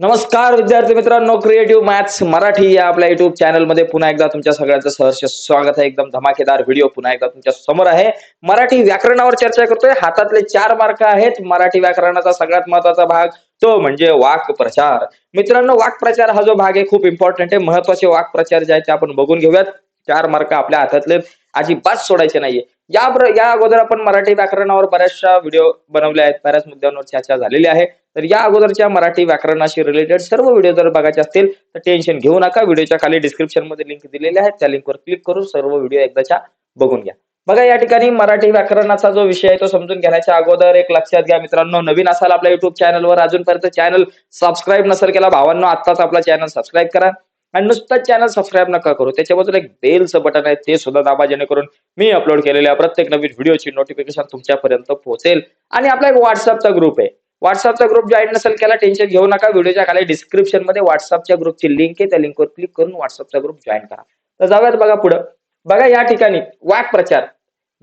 नमस्कार विद्यार्थी मित्रांनो क्रिएटिव्ह मॅथ्स मराठी या आपल्या युट्यूब चॅनलमध्ये पुन्हा एकदा तुमच्या सगळ्यांचं सहर्ष स्वागत आहे. एकदम धमाकेदार व्हिडिओ पुन्हा एकदा तुमच्यासमोर आहे. मराठी व्याकरणावर चर्चा करतोय. हातातले चार मार्क आहेत. मराठी व्याकरणाचा सगळ्यात महत्त्वाचा भाग तो म्हणजे वाक्प्रचार मित्रांनो वाक्प्रचार हा जो भाग आहे खूप इम्पॉर्टंट आहे. महत्त्वाचे वाक्प्रचार जे आहेत ते आपण बघून घेऊयात. चार मार्क आपल्या हातातले. अजिबात सोडायचे नाहीये. या या अगोदर आपण मराठी व्याकरणावर बऱ्याचशा व्हिडिओ बनवले आहेत. बऱ्याच मुद्द्यांवर चर्चा झालेली आहे. तर या अगोदरच्या मराठी व्याकरणाशी रिलेटेड सर्व व्हिडिओ जर बघायचे असतील तर टेन्शन घेऊ नका. व्हिडिओच्या खाली डिस्क्रिप्शनमध्ये लिंक दिलेली आहे त्या लिंकवर क्लिक करून सर्व व्हिडिओ एकदाच्या बघून घ्या. बघा या ठिकाणी मराठी व्याकरणाचा जो विषय आहे तो समजून घेण्याच्या अगोदर एक लक्षात घ्या मित्रांनो. नवीन असाल आपल्या युट्यूब चॅनलवर अजूनपर्यंत चॅनल सबस्क्राईब नसेल केला भावांनो आत्ताच आपला चॅनल सबस्क्राईब करा. आणि नुसतं चॅनल सबस्क्राईब नका करू. त्याच्या बाजूला एक बेलचं बटन आहे ते सुद्धा दाबा जेणेकरून मी अपलोड केलेल्या प्रत्येक नवीन व्हिडिओची नोटिफिकेशन तुमच्यापर्यंत पोहोचेल. आणि आपला एक व्हॉट्सअपचा ग्रुप आहे. व्हॉट्सअपचा ग्रुप जॉईन नसेल केला टेन्शन घेऊ नका. व्हिडिओच्या खाली डिस्क्रिप्शनमध्ये व्हॉट्सअपच्या ग्रुपची लिंक आहे. त्या लिंकवर क्लिक करून व्हॉट्सअपचा ग्रुप जॉईन करा. तर जाऊयात बघा पुढं. बघा या ठिकाणी वाक्प्रचार.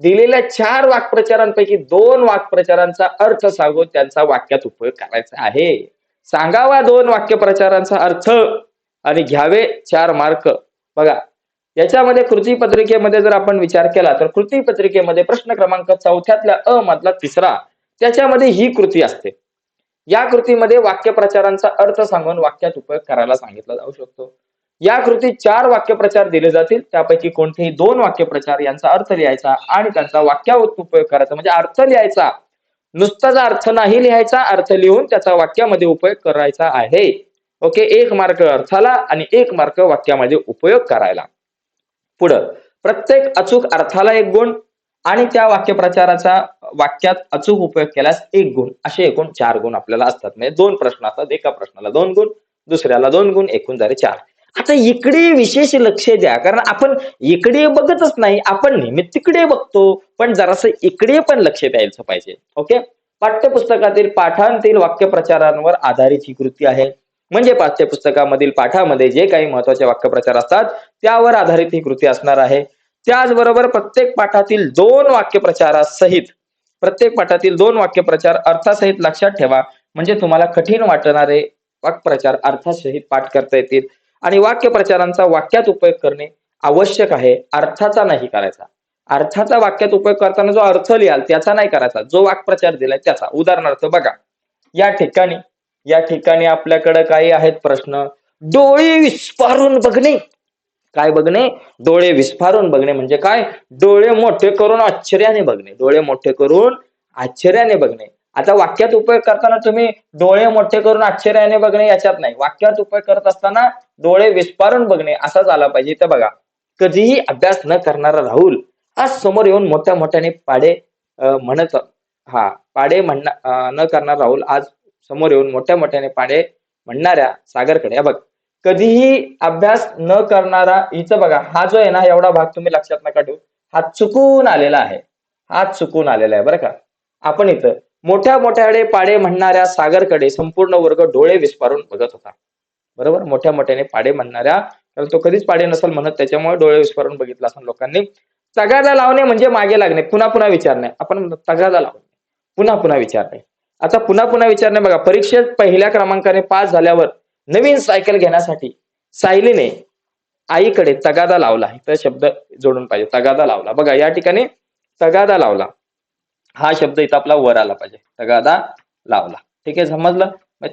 दिलेल्या चार वाक्प्रचारांपैकी दोन वाक्प्रचारांचा अर्थ सांगून त्यांचा वाक्यात उपयोग करायचा आहे. सांगावा दोन वाक्यप्रचारांचा अर्थ आणि घ्यावे चार मार्क. बघा याच्यामध्ये कृती पत्रिकेमध्ये जर आपण विचार केला तर कृती पत्रिकेमध्ये प्रश्न क्रमांक चौथ्यातल्या अ मधला तिसरा त्याच्यामध्ये ही कृती असते. या कृतीमध्ये वाक्यप्रचारांचा अर्थ सांगून वाक्यात उपयोग करायला सांगितला जाऊ शकतो. या कृतीत चार वाक्यप्रचार दिले जातील. त्यापैकी कोणतेही दोन वाक्यप्रचार यांचा अर्थ लिहायचा आणि त्यांचा वाक्यावर उपयोग करायचा. म्हणजे अर्थ लिहायचा. नुसताच अर्थ नाही लिहायचा अर्थ लिहून त्याचा वाक्यामध्ये उपयोग करायचा आहे. ओके? एक मार्क अर्थाला आणि एक मार्क वाक्यामध्ये उपयोग करायला. पुढं. प्रत्येक अचूक अर्थाला एक गुण आणि त्या वाक्यप्रचाराचा वाक्यात अचूक उपयोग केल्यास एक गुण असे एकूण चार गुण आपल्याला असतात. म्हणजे दोन प्रश्न असतात. एका प्रश्नाला दोन गुण दुसऱ्याला दोन गुण एकूण झाले चार. आता इकडे विशेष लक्ष द्या. कारण आपण इकडे बघतच नाही. आपण नेहमी तिकडे बघतो. पण जरासं इकडे पण लक्ष द्यायचं पाहिजे. ओके? पाठ्यपुस्तकातील पाठांतील वाक्यप्रचारांवर आधारित ही कृती आहे. म्हणजे पाठ्यपुस्तकामधील पाठामध्ये जे काही महत्त्वाचे वाक्यप्रचार असतात त्यावर आधारित ही कृती असणार आहे. त्याचबरोबर प्रत्येक पाठातील दोन वाक्यप्रचारासहित प्रत्येक पाठातील दोन वाक्यप्रचार अर्थासहित लक्षात ठेवा. म्हणजे तुम्हाला कठीण वाटणारे वाक्प्रचार अर्थासहित पाठ करता येतील. आणि वाक्यप्रचारांचा वाक्यात उपयोग करणे आवश्यक आहे. अर्थाचा नाही करायचा. अर्थाचा वाक्यात उपयोग करताना जो अर्थ लिहाल त्याचा नाही करायचा. जो वाक्प्रचार दिलाय त्याचा. उदाहरणार्थ बघा. या ठिकाणी या ठिकाणी आपल्याकडे काही आहेत प्रश्न. डोळे विस्फारून बघणे. काय बघणे? डोळे विस्फारून बघणे. म्हणजे काय? डोळे मोठे करून आश्चर्याने बघणे. डोळे मोठे करून आश्चर्याने बघणे. आता वाक्यात उपयोग करताना तुम्ही डोळे मोठे करून आश्चर्याने बघणे याच्यात नाही. वाक्यात उपयोग करत असताना डोळे विस्फारून बघणे असाच आला पाहिजे. तर बघा कधीही अभ्यास न करणारा राहुल आज समोर येऊन मोठ्या मोठ्याने पाडे म्हणत हा पाडे म्हणणार न करणारा राहुल आज समोर येऊन मोठ्या मोठ्याने पाडे म्हणणाऱ्या सागरकडे. बघ कधीही अभ्यास न करणारा हिचं बघा हा जो आहे ना एवढा भाग तुम्ही लक्षात नका ठेवू. हा चुकून आलेला आहे. हा चुकून आलेला आहे बरं का? आपण इथं मोठ्या मोठ्याकडे पाडे म्हणणाऱ्या सागरकडे संपूर्ण वर्ग डोळे विस्फारून बघत होता. बरोबर? मोठ्या मोठ्याने पाडे म्हणणाऱ्या कारण तो कधीच पाडे नसेल म्हणत त्याच्यामुळे डोळे विस्फारून बघितला असं लोकांनी. तगादा लावणे म्हणजे मागे लागणे पुन्हा पुन्हा विचारणे. आपण तगादा लावणे. पुन्हा पुन्हा विचारणे. आता पुन्हा पुन्हा विचारणे बघा परीक्षेत पहिल्या क्रमांकाने पास झाल्यावर नवीन सायकल घेण्यासाठी सायलीने आईकडे तगादा लावला. इथं शब्द जोडून पाहिजे. तगादा लावला. बघा या ठिकाणी तगादा लावला. हा शब्द इथं आपला वर आला पाहिजे. तगादा लावला. ठीक आहे समजलं?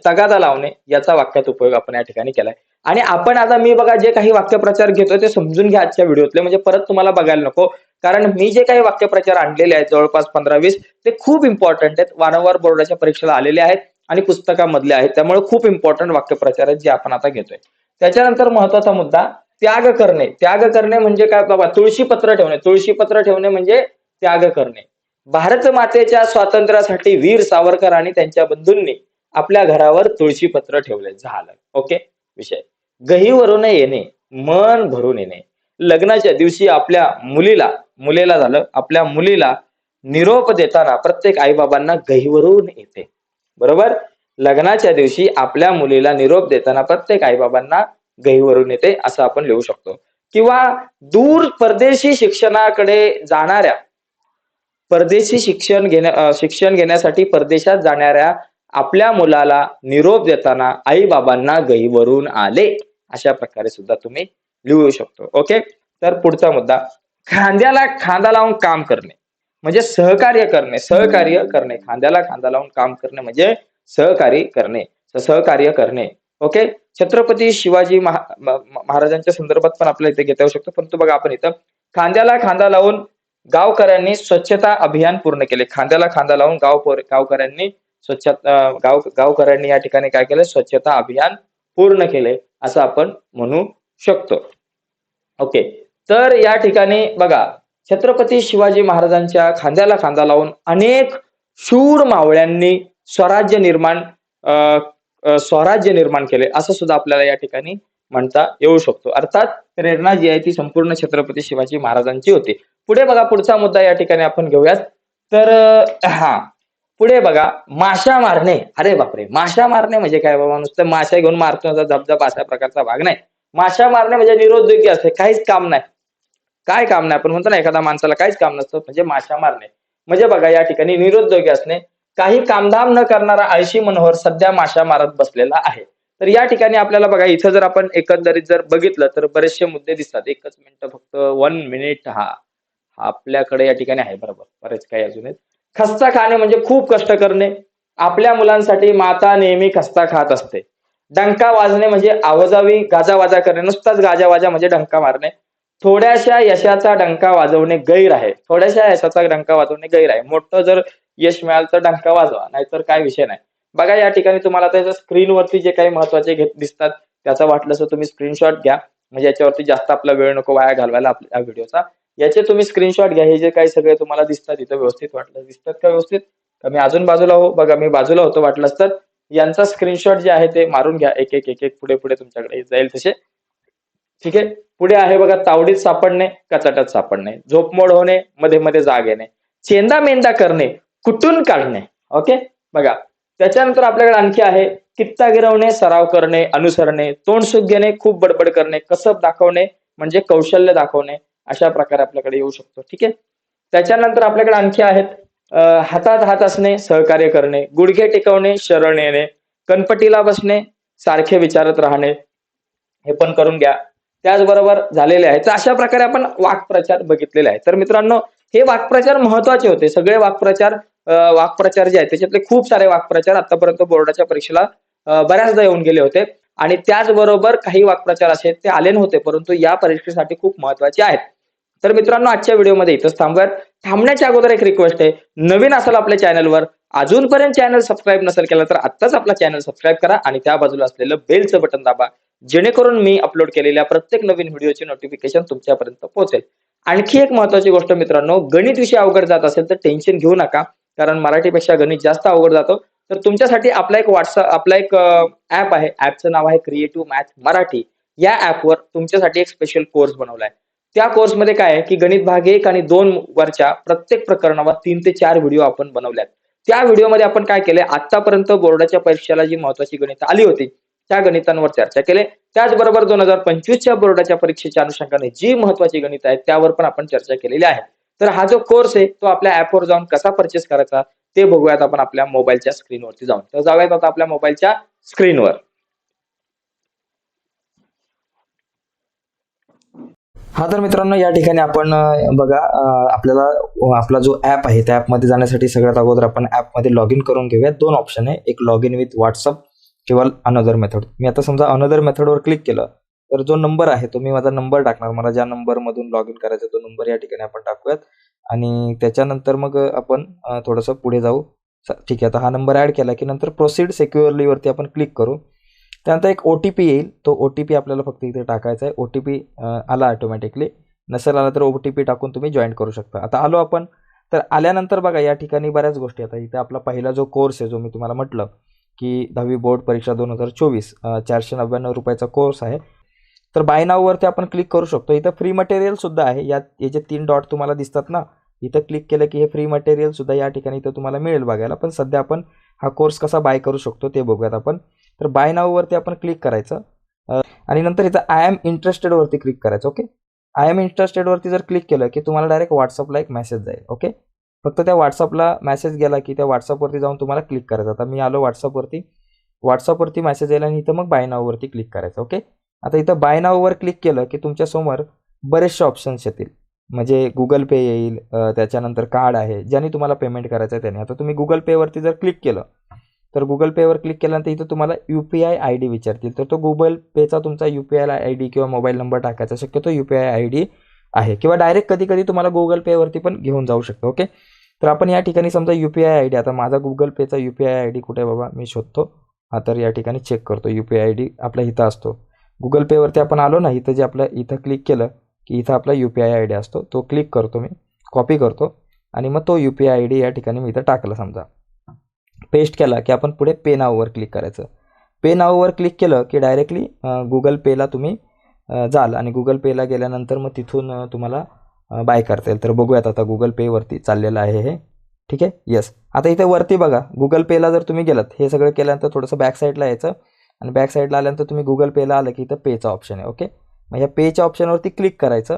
तगादा लावणे याचा वाक्यात उपयोग आपण या ठिकाणी केलाय. आणि आपण आता मी बघा जे काही वाक्यप्रचार घेतोय ते समजून घ्या आजच्या व्हिडिओतले. म्हणजे परत तुम्हाला बघायला नको. कारण मी जे काही वाक्यप्रचार आणलेले आहेत जवळपास पंधरा वीस ते खूप इम्पॉर्टंट आहेत. वारंवार बोर्डाच्या परीक्षेला आलेले आहेत. आणि पुस्तकामधले आहेत. त्यामुळे खूप इम्पॉर्टंट वाक्यप्रचार आहेत जे आपण आता घेतोय. त्याच्यानंतर महत्त्वाचा मुद्दा त्याग करणे. त्याग करणे म्हणजे काय बाबा? तुळशीपत्र ठेवणे. तुळशीपत्र ठेवणे म्हणजे त्याग करणे. भारत मातेच्या स्वातंत्र्यासाठी वीर सावरकर आणि त्यांच्या बंधूंनी आपल्या घरावर तुळशीपत्र ठेवले. झालं. ओके? विषय. गहीवरून येणे मन भरून येणे. लग्नाच्या दिवशी आपल्या मुलीला मुलीला झालं. आपल्या मुलीला निरोप देताना प्रत्येक आईबाबांना गहीवरून येते. बरोबर? लग्नाच्या दिवशी आपल्या मुलीला निरोप देताना प्रत्येक आईबाबांना गहीवरून येते असं आपण लिहू शकतो. किंवा दूर परदेशी शिक्षणाकडे जाणाऱ्या परदेशी शिक्षण घेण्या शिक्षण घेण्यासाठी परदेशात जाणाऱ्या आपल्या मुलाला निरोप देताना आई बाबांना गहीवरून आले अशा प्रकारे सुद्धा तुम्ही लिहू शकतो. ओके? तर पुढचा मुद्दा. खांद्याला खांदा लावून काम करणे. म्हणजे सहकार्य करणे सहकार्य करणे. खांद्याला खांदा लावून काम करणे म्हणजे सहकार्य करणे. सहकार्य करणे. ओके? छत्रपती शिवाजी महा- महाराजांच्या संदर्भात पण आपल्याला इथे घेता येऊ शकतो. परंतु बघा आपण इथं खांद्याला खांदा लावून गावकऱ्यांनी स्वच्छता अभियान पूर्ण केले. खांद्याला खांदा लावून गाव गावकऱ्यांनी स्वच्छता गाव गावकऱ्यांनी या ठिकाणी काय केलं? स्वच्छता अभियान पूर्ण केले. असं आपण म्हणू शकतो. ओके? तर या ठिकाणी बघा छत्रपती शिवाजी महाराजांच्या खांद्याला खांदा लावून अनेक शूर मावळ्यांनी स्वराज्य निर्माण अं, स्वराज्य निर्माण केले. असं सुद्धा आपल्याला या ठिकाणी म्हणता येऊ शकतो. अर्थात प्रेरणा जी आहे ती संपूर्ण छत्रपती शिवाजी महाराजांची होती. पुढे बघा पुढचा मुद्दा या ठिकाणी आपण घेऊयात. तर हा पुढे बघा माशा मारणे. अरे बापरे! माशा मारणे म्हणजे काय बाबा? नुसतं माशा घेऊन मारतो धबधबा अशा प्रकारचा भाग नाही. माशा मारणे म्हणजे निरुद्योगी असते. काहीच काम नाही. काय काम नाही. आपण म्हणतो ना एखाद्या माणसाला काहीच काम नसतं म्हणजे माशा मारणे. म्हणजे बघा या ठिकाणी निरुद्योगी असणे काही कामधाम न करणारा आळशी मनोहर सध्या माशा मारत बसलेला आहे. तर या ठिकाणी आपल्याला बघा इथं जर आपण एकंदरीत जर बघितलं तर बरेचसे मुद्दे दिसतात. एकच मिनिट फक्त वन मिनिट हा आपल्याकडे या ठिकाणी आहे बरोबर. बरेच काही अजून आहेत. खस्ता खाणे म्हणजे खूप कष्ट करणे. आपल्या मुलांसाठी माता नेहमी खस्ता खात असते. डंका वाजणे म्हणजे आवाजावी गाजावाजा करणे. नुसताच गाजावाजा म्हणजे डंका मारणे. थोड्याशा यशाचा डंका वाजवणे गैर आहे. थोड्याशा यशाचा डंका वाजवणे गैर आहे. मोठं जर यश मिळालं तर डंका वाजवा नाहीतर काय विषय नाही. बघा या ठिकाणी तुम्हाला त्याच्या स्क्रीनवरती जे काही महत्त्वाचे घेत दिसतात त्याचा वाटलं तर तुम्ही स्क्रीनशॉट घ्या. म्हणजे याच्यावरती जास्त आपला वेळ नको वाया घालवायला आपल्या व्हिडिओचा. याचे तुम्ही स्क्रीनशॉट घ्या. हे जे काही सगळे तुम्हाला दिसतात इथं व्यवस्थित वाटलं. दिसतात का व्यवस्थित? मी अजून बाजूला हो बघा मी बाजूला होतो वाटलं तर यांचा स्क्रीनशॉट जे आहे ते मारून घ्या. एक एक एक एक पुढे पुढे तुमच्याकडे जाईल तसे. ठीक आहे? पुढे आहे बघा तावडीत सापडणे कचाट्यात सापडणे. झोपमोड होणे मध्ये मध्ये जाग येणे. चेंदा मेंदा करणे कुटून काढणे. ओके? बघा त्याच्यानंतर आपल्याकडे आणखी आहे कित्ता गिरवणे सराव करणे अनुसरणे तोंड सुख घेणे खूप बडबड करणे कसब दाखवणे म्हणजे कौशल्य दाखवणे अशा प्रकारे आपल्याकडे येऊ शकतो. ठीक आहे? त्याच्यानंतर आपल्याकडे आणखी आहेत हातात हात असणे सहकार्य करणे गुडघे टिकवणे शरण येणे कणपटीला बसणे सारखे विचारत राहणे. हे पण करून घ्या. त्याचबरोबर झालेले आहे. तर अशा प्रकारे आपण वाक्प्रचार बघितलेले आहे. तर मित्रांनो हे वाक्प्रचार महत्त्वाचे होते. सगळे वाक्प्रचार वाक्प्रचार जे आहेत त्याच्यातले खूप सारे वाक्प्रचार आतापर्यंत बोर्डाच्या परीक्षेला बऱ्याचदा येऊन गेले होते. आणि त्याचबरोबर काही वाक्प्रचार असे आहेत, ते आले नव्हते परंतु या परीक्षेसाठी खूप महत्त्वाचे आहेत. तर मित्रांनो आजच्या व्हिडिओमध्ये इथंच थांबूयात. थांबण्याच्या अगोदर एक रिक्वेस्ट आहे. नवीन असेल आपल्या चॅनलवर अजूनपर्यंत चॅनल सबस्क्राईब नसेल केलं तर आत्ताच आपला चॅनल सबस्क्राईब करा आणि त्या बाजूला असलेलं बेलचं बटन दाबा. जेणेकरून मी अपलोड केलेल्या प्रत्येक नवीन व्हिडिओची नोटिफिकेशन तुमच्यापर्यंत पोहोचेल. आणखी एक महत्वाची गोष्ट मित्रांनो गणित विषय अवघड जात असेल तर टेन्शन घेऊ नका कारण मराठीपेक्षा गणित जास्त अवघड जातो. तर तुमच्यासाठी आपला एक व्हॉट्सअप आपला एक ऍप आहे. ऍपचं नाव आहे क्रिएटिव्ह मॅथ मराठी. या ऍपवर तुमच्यासाठी एक स्पेशल कोर्स बनवलाय. त्या कोर्समध्ये काय आहे की गणित भाग एक आणि दोन वरच्या प्रत्येक प्रकरणावर तीन ते चार व्हिडिओ आपण बनवल्यात. त्या व्हिडिओमध्ये आपण काय केले आतापर्यंत बोर्डाच्या परीक्षेला जी महत्वाची गणित आली होती त्या गणितांवर चर्चा केले. त्याचबरोबर दोन हजार पंचवीसच्या बोर्डाच्या परीक्षेच्या अनुषंगाने जी महत्वाची गणित आहेत त्यावर पण आपण चर्चा केलेली आहे. तर हा जो कोर्स आहे तो आपल्या ऍपवर जाऊन कसा परचेस करायचा ते बघूयात आपण आपल्या मोबाईलच्या स्क्रीनवरती जाऊन. तर जाऊयात आता आपल्या मोबाईलच्या स्क्रीनवर हा तर मित्रांनो या ठिकाणी आपण बघा आपल्याला आपला जो ऍप आहे त्या ऍपमध्ये जाण्यासाठी सगळ्यात अगोदर आपण ऍपमध्ये लॉग इन करून घेऊया दोन ऑप्शन आहे. एक लॉग इन विथ व्हॉट्सअप किंवा अनदर मेथड मी आता समजा अनदर मेथडवर क्लिक केलं तर जो नंबर आहे तो मी माझा नंबर टाकणार. मला ज्या नंबरमधून लॉग इन करायचा तो नंबर या ठिकाणी आपण टाकूयात. आणि त्याच्यानंतर मग आपण थोडंसं पुढे जाऊ. ठीक आहे. आता हा नंबर ॲड केला की नंतर प्रोसीड सेक्युअरलीवरती आपण क्लिक करू. त्यानंतर एक ओ टी पी येईल. तो ओ टी पी आपल्याला फक्त इथे टाकायचा आहे. ओ टी पी आला ऑटोमॅटिकली नसेल आला तर ओ टी पी टाकून तुम्ही जॉईन करू शकता. आता आलो आपण. तर आल्यानंतर बघा या ठिकाणी बऱ्याच गोष्टी आता इथे आपला पहिला जो कोर्स आहे जो मी तुम्हाला म्हटलं की दहावी बोर्ड परीक्षा दोन हजार चोवीस चारशे नव्याण्णव रुपयाचा कोर्स आहे. तर बाय नाववरती आपण क्लिक करू शकतो. इथं फ्री मटेरियल सुद्धा आहे. यात याचे तीन डॉट तुम्हाला दिसतात ना इथं क्लिक केलं की हे फ्री मटेरियल सुद्धा या ठिकाणी इथं तुम्हाला मिळेल बघायला. पण सध्या आपण हा कोर्स कसा बाय करू शकतो ते बघूयात आपण. तर बाय नाववरती आपण क्लिक करायचं. आणि नंतर इथं आय एम इंटरेस्टेडवरती क्लिक करायचं ओके आय एम इंटरेस्टेडवरती जर क्लिक केलं की तुम्हाला डायरेक्ट व्हॉट्सअपला एक मेसेज जाईल ओके फक्त त्या व्हॉट्सअपला मेसेज गेला की त्या व्हॉट्सअपवरती जाऊन तुम्हाला क्लिक करायचं. आता मी आलो व्हॉट्सअपवरती व्हॉट्सअपवरती मेसेज येईल आणि इथं मग बाय नाववरती क्लिक करायचं ओके आता इथं बाय नाववर क्लिक केलं की तुमच्यासमोर बरेचसे ऑप्शन्स येतील. म्हणजे गुगल पे येईल त्याच्यानंतर कार्ड आहे ज्याने तुम्हाला पेमेंट करायचं आहे त्याने. आता तुम्ही गुगल पेवरती जर क्लिक केलं तर गुगल पेवर क्लिक केल्यानंतर इथं तुम्हाला U P I I D विचारतील. तर तो गुगल पेचा तुमचा U P I I D किंवा मोबाईल नंबर टाकायचा. शक्यतो U P I I D आहे. किंवा डायरेक्ट कधी कधी तुम्हाला गुगल पेवरती पण घेऊन जाऊ शकतो ओके तर आपण या ठिकाणी समजा U P I I D आता माझा गुगल पेचा U P I I D कुठे आहे बाबा? मी शोधतो. हा तर या ठिकाणी चेक करतो. U P I I D आपल्या इथं असतो. गुगल पेवरती आपण आलो ना इथं जे आपलं इथं क्लिक केलं की इथं आपला U P I I D असतो. तो क्लिक करतो मी. कॉपी करतो. आणि मग तो U P I I D या ठिकाणी मी इथं टाकला समजा. पेस्ट केला की आपण पुढे पे नाववर क्लिक करायचं. पे नाववर क्लिक केलं की डायरेक्टली गुगल पेला तुम्ही जाल. आणि गुगल पेला गेल्यानंतर मग तिथून तुम्हाला बाय करता येईल. तर बघूयात आता गुगल पेवरती चाललेलं आहे हे. ठीक आहे? येस आता इथे वरती बघा. गुगल पेला जर तुम्ही गेलात हे सगळं केल्यानंतर थोडंसं बॅक साईडला यायचं. आणि बॅक साईडला आल्यानंतर तुम्ही गुगल पेला आलं की इथं पेचा ऑप्शन आहे. ओके मग ह्या पेच्या ऑप्शनवरती क्लिक करायचं.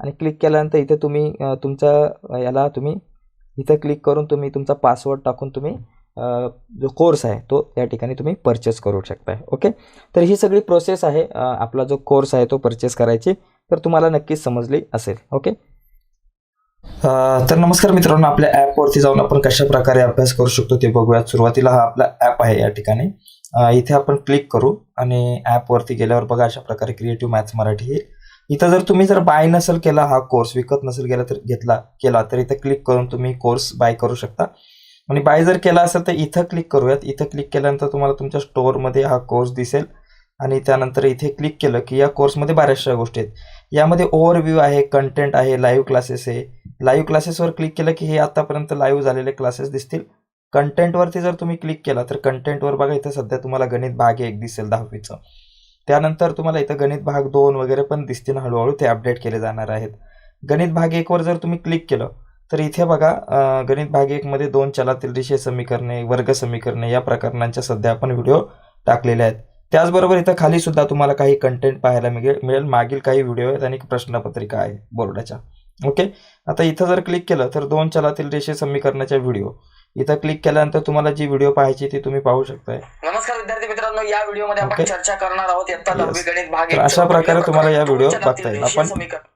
आणि क्लिक केल्यानंतर इथे तुम्ही तुमचा याला तुम्ही इथं क्लिक करून तुम्ही तुमचा पासवर्ड टाकून तुम्ही जो कोर्स आहे तो या ठिकाणी तुम्ही परचेस करू शकताय. ओके तर ही सगळी प्रोसेस आहे. आपला जो कोर्स आहे तो परचेस करायची. तर तुम्हाला नक्कीच समजली असेल. ओके तर नमस्कार मित्रांनो आपल्या ॲपवरती जाऊन आपण कशा प्रकारे अभ्यास करू शकतो ते बघूयात. सुरुवातीला हा आपला ॲप आहे या ठिकाणी. इथे आपण क्लिक करू आणि ॲपवरती गेल्यावर बघा अशा प्रकारे क्रिएटिव्ह मॅथ्स मराठी येईल इथं जर तुम्ही जर बाय नसेल केला हा कोर्स विकत नसेल गेला तर घेतला केला तर इथं क्लिक करून तुम्ही कोर्स बाय करू शकता. आणि बाय जर केला असेल तर इथं क्लिक करूयात. इथं क्लिक केल्यानंतर तुम्हाला तुमच्या स्टोअरमध्ये हा कोर्स दिसेल. आणि त्यानंतर इथे क्लिक केलं की या कोर्समध्ये बऱ्याचशा गोष्टी आहेत. यामध्ये ओव्हरव्ह्यू आहे कंटेंट आहे लाईव्ह क्लासेस आहे. लाईव्ह क्लासेसवर क्लिक केलं की हे आतापर्यंत लाईव्ह झालेले क्लासेस दिसतील. कंटेंटवरती जर तुम्ही क्लिक केला तर कंटेंटवर बघा इथं सध्या तुम्हाला गणित भाग एक दिसेल दहावीचं. त्यानंतर तुम्हाला इथं गणित भाग दोन वगैरे पण दिसतील हळूहळू ते अपडेट केले जाणार आहेत. गणित भाग एकवर जर तुम्ही क्लिक केलं तर इथे बघा गणित भाग एकमध्ये दोन चलातील रेषीय समीकरणे वर्ग समीकरणे या प्रकरणांच्या सध्या आपण व्हिडिओ टाकलेले आहेत. त्याचबरोबर इथं खाली सुद्धा तुम्हाला काही कंटेंट पाहायला मिळेल मिळेल. मागील काही व्हिडिओ आहेत आणि प्रश्नपत्रिका आहे बोर्डाच्या. ओके आता इथं जर क्लिक केलं तर दोन चलातील रेषीय समीकरणाच्या व्हिडिओ इथं क्लिक केल्यानंतर तुम्हाला जी व्हिडिओ पाहायची ती तुम्ही पाहू शकताय. नमस्कार विद्यार्थी मित्रांनो या व्हिडिओमध्ये आपण. चर्चा करणार आहोत. गणित भाग अशा प्रकारे तुम्हाला या व्हिडिओ बघता येईल. आपण-.